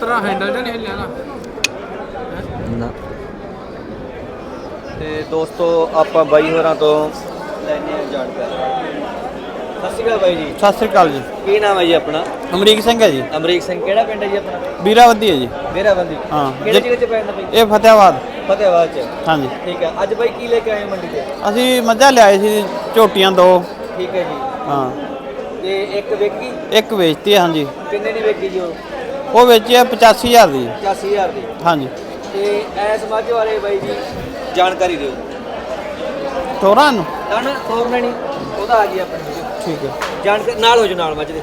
ਤੇਰਾ ਹੈਂਡਲ ਜਾਂ ਨਹੀਂ ਹਿੱਲਿਆ ਨਾ ਨਾ। ਤੇ ਦੋਸਤੋ ਆਪਾਂ ਬਾਈ ਹੋਰਾਂ ਤੋਂ ਲੈਣੇ ਆ ਜਾਣਕਾਰੀ। ਸਤਿ ਸ਼੍ਰੀ ਅਕਾਲ ਬਾਈ ਜੀ। ਸਤਿ ਸ੍ਰੀ ਅਕਾਲ ਜੀ। ਕੀ ਨਾਮ ਹੈ ਜੀ ਆਪਣਾ? ਅਮਰੀਕ ਸਿੰਘ ਹੈ ਜੀ। ਅਮਰੀਕ ਸਿੰਘ ਕਿਹੜਾ ਪਿੰਡ ਹੈ ਜੀ ਆਪਣਾ? ਵੀਰਾਵਦੀ ਹੈ ਜੀ। ਮੇਰਾਬੰਦੀ ਹਾਂ। ਕਿਹੜੇ ਜ਼ਿਲ੍ਹੇ ਚ ਪੈਂਦਾ ਬਾਈ? ਇਹ ਫਤਿਆਬਾਦ। ਫਤਿਹਵਾਦ ਚ। ਹਾਂਜੀ। ਠੀਕ ਹੈ। ਅੱਜ ਬਾਈ ਕੀ ਲੈ ਕੇ ਆਏ ਹੋ ਮੰਡੀ ਤੇ ਅਸੀਂ ਮੱਝਾਂ ਲਿਆਏ ਸੀ ਝੋਟੀਆਂ ਦੋ। ਠੀਕ ਹੈ ਜੀ। ਹਾਂ। ਤੇ ਇੱਕ ਵੇਚੀ? ਇੱਕ ਵੇਚਤੀ ਹੈ ਹਾਂਜੀ। ਕਿੰਨੇ ਦੀ ਵੇਚੀ ਜੀ ਉਹ ਉਹ ਵੇਚੀ ਹੈ 85000 ਦੀ। 85000 ਦੀ। ਹਾਂਜੀ। ਤੇ ਐਸ ਮੱਝ ਬਾਰੇ ਬਾਈ ਜੀ ਜਾਣਕਾਰੀ ਦਿਓ। ਤੋਰਾਂ ਨੂੰ? ਤਾਂ ਨਾ ਤੋਰਨਾ ਨਹੀਂ ਉਹਦਾ ਆ ਗਈ ਆਪਣੀ। ਠੀਕ ਹੈ। ਜਾਣਕਾਰੀ ਨਾਲ ਹੋ ਜੋ ਨਾਲ ਮੱਝ ਦੇ।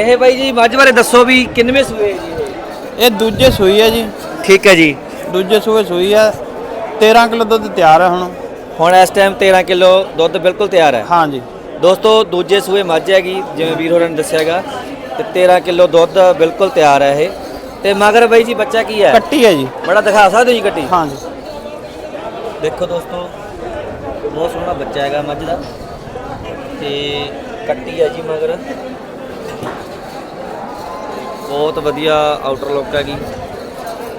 ਇਹ ਬਾਈ ਜੀ ਮੱਝ ਬਾਰੇ ਦੱਸੋ ਵੀ ਕਿੰਨਵੇਂ ਸੂਏ ਜੀ ਇਹ? ਇਹ ਦੂਜੇ ਸੂਈ ਹੈ ਜੀ। ਠੀਕ ਹੈ ਜੀ। ਦੂਜੇ ਸੂਏ ਸੂਈ ਹੈ 13 ਕਿਲੋ ਦੁੱਧ ਤਿਆਰ ਹੈ ਹੁਣ। ਹੁਣ ਇਸ ਟਾਈਮ 13 ਕਿਲੋ ਦੁੱਧ ਬਿਲਕੁਲ ਤਿਆਰ ਹੈ। ਹਾਂਜੀ। ਦੋਸਤੋ ਦੂਜੇ ਸੂਏ ਮੱਝ ਹੈਗੀ ਜਿਵੇਂ ਵੀਰ ਹੋਰਾਂ ਨੇ ਦੱਸਿਆਗਾ ਤੇ 13 ਕਿਲੋ ਦੁੱਧ ਬਿਲਕੁਲ ਤਿਆਰ ਹੈ ਇਹ। ਤੇ ਮਗਰ ਬਾਈ ਜੀ ਬੱਚਾ ਕੀ ਹੈ? ਕੱਟੀ ਹੈ ਜੀ। ਬੜਾ ਦਿਖਾ ਸਕਦੇ ਹੋ ਜੀ ਕੱਟੀ? ਹਾਂਜੀ ਦੇਖੋ ਦੋਸਤੋ ਬਹੁਤ ਸੋਹਣਾ ਬੱਚਾ ਹੈਗਾ ਮੱਝ ਦਾ। ਤੇ ਕੱਟੀ ਹੈ ਜੀ ਮਗਰ। ਬਹੁਤ ਵਧੀਆ ਆਊਟਰ ਲੁੱਕ ਹੈਗੀ।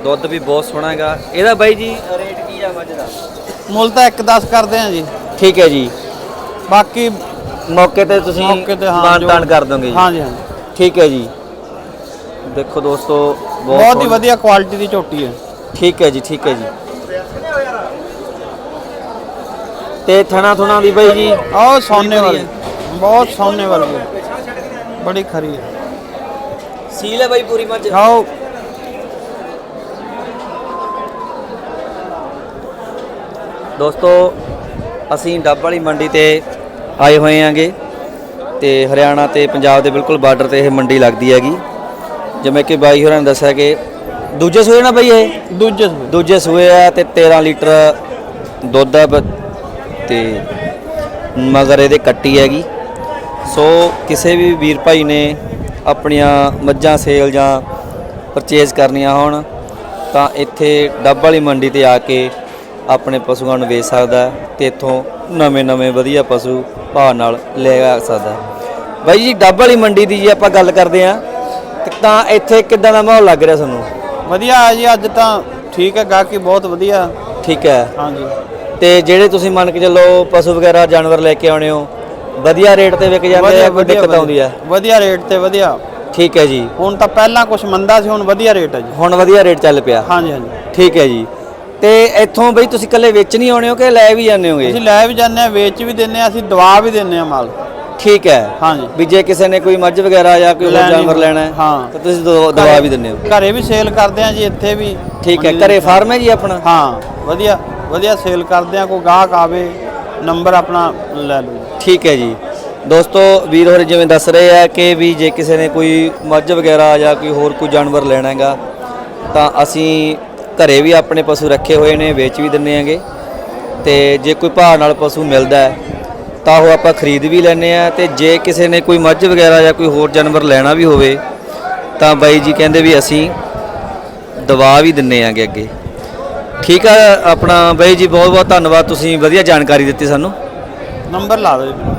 ਦੁੱਧ ਵੀ ਬਹੁਤ ਸੋਹਣਾ ਹੈਗਾ। ਇਹਦਾ ਬਾਈ ਜੀ ਰੇਟ ਕੀ ਆ ਮੱਝ ਦਾ? ਮੁੱਲ ਤਾਂ 1.10 ਕਰਦੇ ਆ ਜੀ। ਠੀਕ ਹੈ ਜੀ। ਬਾਕੀ ਮੌਕੇ ਤੇ ਤੁਸੀਂ ਮੌਕੇ ਤੇ ਹਾਂ ਜੋ- ਕਰ ਦੋਗੇ ਜੀ। ਹਾਂਜੀ ਠੀਕ ਹੈ ਜੀ। ਦੇਖੋ ਦੋਸਤੋ ਬਹੁਤ ਹੀ ਵਧੀਆ ਕੁਆਲਿਟੀ ਦੀ ਝੋਟੀ ਹੈ। ਠੀਕ ਹੈ ਜੀ ਠੀਕ ਹੈ ਜੀ। ਤੇ ਥਣਾ ਥੁਣਾ ਦੀ ਬਾਈ ਜੀ। ਆਹ ਸੋਨੇ ਵਾਲੀ ਬਹੁਤ ਸੋਨੇ ਵਾਲੀ ਹੈ। ਬੜੀ ਖਰੀ ਹੈ। ਸੀਲ ਹੈ ਬਾਈ ਪੂਰੀ ਮੱਝ। ਆਓ ਦੋਸਤੋ ਅਸੀਂ ਡੱਬ ਵਾਲੀ ਮੰਡੀ ਤੇ ਆਏ ਹੋਏ ਆਂਗੇ ਤੇ ਹਰਿਆਣਾ ਤੇ ਪੰਜਾਬ ਦੇ ਬਿਲਕੁਲ ਬਾਰਡਰ ਤੇ ਇਹ ਮੰਡੀ ਲੱਗਦੀ ਹੈਗੀ। ਜਿਵੇਂ ਕਿ ਬਾਈ ਹੋਰਾਂ ਨੇ ਦੱਸਿਆ ਕਿ ਦੂਜੇ ਸੂਏ ਨਾ ਬਾਈ ਇਹ? ਦੂਜੇ ਸੂਏ। ਦੂਜੇ ਸੂਏ ਆ ਤੇ 13 ਲੀਟਰ ਦੁੱਧ ਆ ਬ- ਤੇ ਮਗਰ ਇਹਦੇ ਕੱਟੀ ਹੈਗੀ। ਸੋ ਕਿਸੇ ਵੀ ਵੀਰ ਭਾਈ ਨੇ ਆਪਣੀਆਂ ਮੱਝਾਂ ਸੇਲ ਜਾਂ ਪਰਚੇਜ਼ ਕਰਨੀਆਂ ਹੋਣ ਤਾਂ ਇੱਥੇ ਡੱਬ ਵਾਲੀ ਮੰਡੀ ਤੇ ਆ ਕੇ ਆਪਣੇ ਪਸ਼ੂਆਂ ਨੂੰ ਵੇਚ ਸਕਦਾ ਹੈ ਤੇ ਇੱਥੋਂ ਨਵੇਂ-ਨਵੇਂ ਵਧੀਆ ਪਸ਼ੂ ਭਾਅ ਨਾਲ ਲੈ ਆ ਸਕਦਾ। ਬਾਈ ਜੀ ਡੱਬ ਵਾਲੀ ਮੰਡੀ ਦੀ ਜੇ ਆਪਾਂ ਗੱਲ ਕਰਦੇ ਆ ਤਾਂ ਇੱਥੇ ਕਿੱਦਾਂ ਦਾ ਮਾਹੌਲ ਲੱਗ ਰਿਹਾ ਤੁਹਾਨੂੰ? ਵਧੀਆ ਹੈ ਜੀ ਅੱਜ ਤਾਂ ਠੀਕ ਹੈ ਗਾਹਕੀ ਬਹੁਤ ਵਧੀਆ। ਠੀਕ ਹੈ। ਹਾਂਜੀ। ਤੇ ਜਿਹੜੇ ਤੁਸੀਂ ਮੰਨ ਕੇ ਚੱਲੋ ਪਸ਼ੂ ਵਗੈਰਾ ਜਾਨਵਰ ਲੈ ਕੇ ਆਉਣੇ ਹੋ ਵਧੀਆ ਰੇਟ ਤੇ ਵਿਕ ਜਾਂਦੇ ਆ ਕੋਈ ਦਿੱਕਤ ਆਉਂਦੀ ਆ ਵਧੀਆ ਰੇਟ ਤੇ ਵਧੀਆ। ਠੀਕ ਹੈ ਜੀ। ਹੁਣ ਤਾਂ ਪਹਿਲਾਂ ਕੁਝ ਮੰਦਾ ਸੀ ਹੁਣ ਵਧੀਆ ਰੇਟ ਹੈ ਜੀ। ਹੁਣ ਵਧੀਆ ਰੇਟ ਚੱਲ ਪਿਆ। ਹਾਂਜੀ ਹਾਂਜੀ। ਠੀਕ ਹੈ ਜੀ। ਤੇ ਇੱਥੋਂ ਬਈ ਤੁਸੀਂ ਇਕੱਲੇ ਵੇਚ ਨਹੀਂ ਆਉਣੇ ਹੋ ਕਿ ਲੈ ਵੀ ਜਾਂਦੇ ਹੋਗੇ? ਅਸੀਂ ਲੈ ਵੀ ਜਾਂਦੇ ਆ ਵੇਚ ਵੀ ਦਿੰਨੇ ਆ ਅਸੀਂ ਦਵਾ ਵੀ ਦਿੰਨੇ ਆ ਮਾਲ। ਠੀਕ ਹੈ। ਹਾਂਜੀ। ਵੀ ਜੇ ਕਿਸੇ ਨੇ ਕੋਈ ਮੱਝ ਵਗੈਰਾ ਜਾਂ ਕੋਈ ਹੋਰ ਲੈਣੀ ਜਾਨਵਰ। ਲੈਣਾ ਹੈ ਹਾਂ। ਤਾਂ ਤੁਸੀਂ ਦਵਾ ਦਵਾ ਵੀ ਦਿੰਦੇ ਹੋ। ਘਰੇ ਵੀ ਸੇਲ ਕਰਦੇ ਆ ਜੀ ਇੱਥੇ ਵੀ। ਠੀਕ ਹੈ। ਮੰਡੀ ਦੇ ਘਰੇ ਵਿੱਚ। ਫਾਰਮ ਹੈ ਜੀ ਆਪਣਾ? ਹਾਂ ਵਧੀਆ ਵਧੀਆ ਸੇਲ ਕਰਦੇ ਆ ਕੋਈ ਗਾਹਕ ਆਵੇ ਨੰਬਰ ਆਪਣਾ ਲੈ ਲਓ। ਠੀਕ ਹੈ ਜੀ। ਦੋਸਤੋ ਵੀਰ ਹੋਰੇ ਜਿਵੇਂ ਦੱਸ ਰਹੇ ਆ ਕਿ ਵੀ ਜੇ ਕਿਸੇ ਨੇ ਕੋਈ ਮੱਝ ਵਗੈਰਾ ਜਾਂ ਕੋਈ ਹੋਰ ਕੋਈ ਜਾਨਵਰ ਲੈਣਾ ਹੈਗਾ ਤਾਂ ਅਸੀਂ ਘਰੇ ਵੀ ਆਪਣੇ ਪਸ਼ੂ ਰੱਖੇ ਹੋਏ ਨੇ, ਵੇਚ ਵੀ ਦਿੰਨੇ ਆਂਗੇ ਤੇ ਜੇ ਕੋਈ ਭਾਅ ਨਾਲ ਪਸ਼ੂ ਮਿਲਦਾ ਹੈ, ਤਾਂ ਉਹ ਆਪਾਂ ਖਰੀਦ ਵੀ ਲੈਨੇ ਆ ਤੇ ਜੇ ਕਿਸੇ ਨੇ ਕੋਈ ਮੱਝ ਵਗੈਰਾ ਜਾਂ ਕੋਈ ਹੋਰ ਜਾਨਵਰ ਲੈਣਾ ਵੀ ਹੋਵੇ, ਤਾਂ ਬਾਈ ਜੀ ਕਹਿੰਦੇ ਵੀ ਅਸੀਂ ਦਵਾ ਵੀ ਦਿੰਨੇ ਆਂਗੇ ਅੱਗੇ। ਠੀਕ ਆ ਆਪਣਾ ਬਾਈ ਜੀ ਬਹੁਤ ਬਹੁਤ ਧੰਨਵਾਦ, ਤੁਸੀਂ ਵਧੀਆ ਜਾਣਕਾਰੀ ਦਿੱਤੀ ਸਾਨੂੰ। ਨੰਬਰ ਲਾ ਦਿਓ ਜੀ।